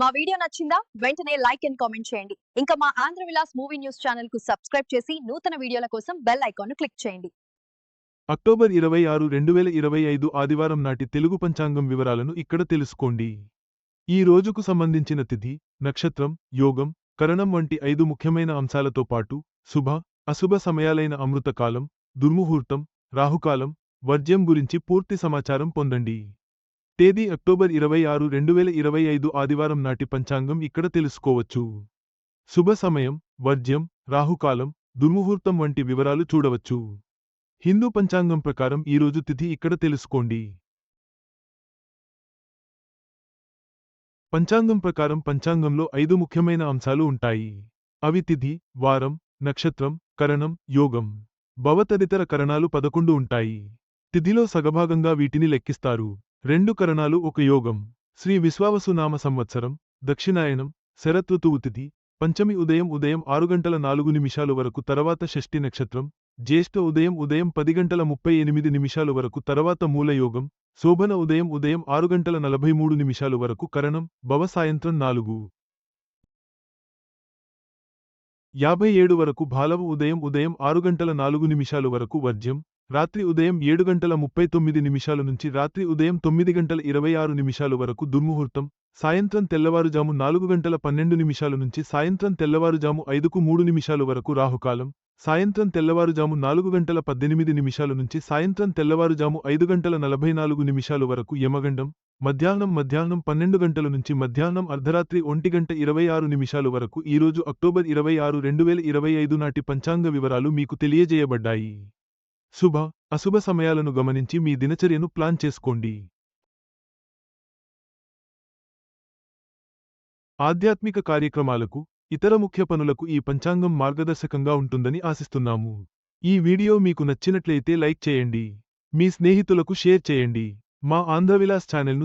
మా వీడియో నచ్చిందా? వెంటనే లైక్ అండ్ కామెంట్ చేయండి. ఇంకా మా ఆంధ్ర విలాస్ మూవీ న్యూస్ ఛానల్కు సబ్స్క్రైబ్ చేసి నూతన వీడియోల కోసం బెల్ ఐకాన్ క్లిక్ చేయండి. అక్టోబర్ ఇరవై ఆరు రెండు వేల ఇరవై ఐదు ఆదివారం నాటి తెలుగు పంచాంగం వివరాలను ఇక్కడ తెలుసుకోండి. ఈ రోజుకు సంబంధించిన తిథి నక్షత్రం యోగం కరణం వంటి ఐదు ముఖ్యమైన అంశాలతో పాటు శుభ అశుభ సమయాలైన అమృతకాలం దుర్ముహూర్తం రాహుకాలం వర్జ్యం గురించి పూర్తి సమాచారం పొందండి. తేదీ అక్టోబర్ ఇరవై ఆరు రెండు వేల ఇరవై ఐదు ఆదివారం నాటి పంచాంగం ఇక్కడ తెలుసుకోవచ్చు. శుభ సమయం వర్జ్యం రాహుకాలం దుర్ముహూర్తం వంటి వివరాలు చూడవచ్చు. హిందూ పంచాంగం ప్రకారం ఈరోజు తిథి ఇక్కడ తెలుసుకోండి. పంచాంగం ప్రకారం పంచాంగంలో ఐదు ముఖ్యమైన అంశాలు ఉంటాయి. అవి తిథి వారం నక్షత్రం కరణం యోగం. భవతదితర కరణాలు పదకొండు ఉంటాయి. తిథిలో సగభాగంగా వీటిని లెక్కిస్తారు. రెండు కరణాలు ఒక యోగం. శ్రీ విశ్వావసునామ సంవత్సరం దక్షిణాయనం శరతృతువు తిథి పంచమి ఉదయం ఉదయం ఆరు గంటల నాలుగు నిమిషాలు వరకు తర్వాత షష్ఠి నక్షత్రం జ్యేష్ఠ ఉదయం ఉదయం పది గంటల ముప్పై ఎనిమిది నిమిషాలు వరకు తర్వాత మూలయోగం శోభన ఉదయం ఉదయం ఆరు గంటల నలభై మూడు నిమిషాలు వరకు కరణం భవ సాయంత్రం నాలుగు. యాభై ఏడు వరకు భాలవ ఉదయం ఉదయం ఆరు గంటల నాలుగు నిమిషాలు వరకు వర్జ్యం రాత్రి ఉదయం ఏడు గంటల ముప్పై తొమ్మిది నిమిషాల నుంచి రాత్రి ఉదయం తొమ్మిది గంటల ఇరవై ఆరు నిమిషాలు వరకు దుర్ముహూర్తం సాయంత్రం తెల్లవారుజాము నాలుగు గంటల పన్నెండు నిమిషాల నుంచి సాయంత్రం తెల్లవారుజాము ఐదుకు మూడు నిమిషాలు వరకు రాహుకాలం సాయంత్రం తెల్లవారుజాము నాలుగు గంటల పద్దెనిమిది నిమిషాల నుంచి సాయంత్రం తెల్లవారుజాము ఐదు గంటల నలభై నాలుగు నిమిషాలు వరకు యమగండం మధ్యాహ్నం మధ్యాహ్నం పన్నెండు గంటల నుంచి మధ్యాహ్నం అర్ధరాత్రి ఒంటి గంట ఇరవై ఆరు నిమిషాలు వరకు ఈరోజు అక్టోబర్ ఇరవై ఆరు రెండు వేల ఇరవై ఐదు నాటి పంచాంగ వివరాలు మీకు తెలియజేయబడ్డాయి. శుభ అశుభ సమయాలను గమనించి మీ దినచర్యను ప్లాన్ చేసుకోండి. ఆధ్యాత్మిక కార్యక్రమాలకు ఇతర ముఖ్య పనులకు ఈ పంచాంగం మార్గదర్శకంగా ఉంటుందని ఆశిస్తున్నాము. ఈ వీడియో మీకు నచ్చినట్లయితే లైక్ చేయండి. మీ స్నేహితులకు షేర్ చేయండి. మా ఆంధ్రవిలాస్ ఛానల్ను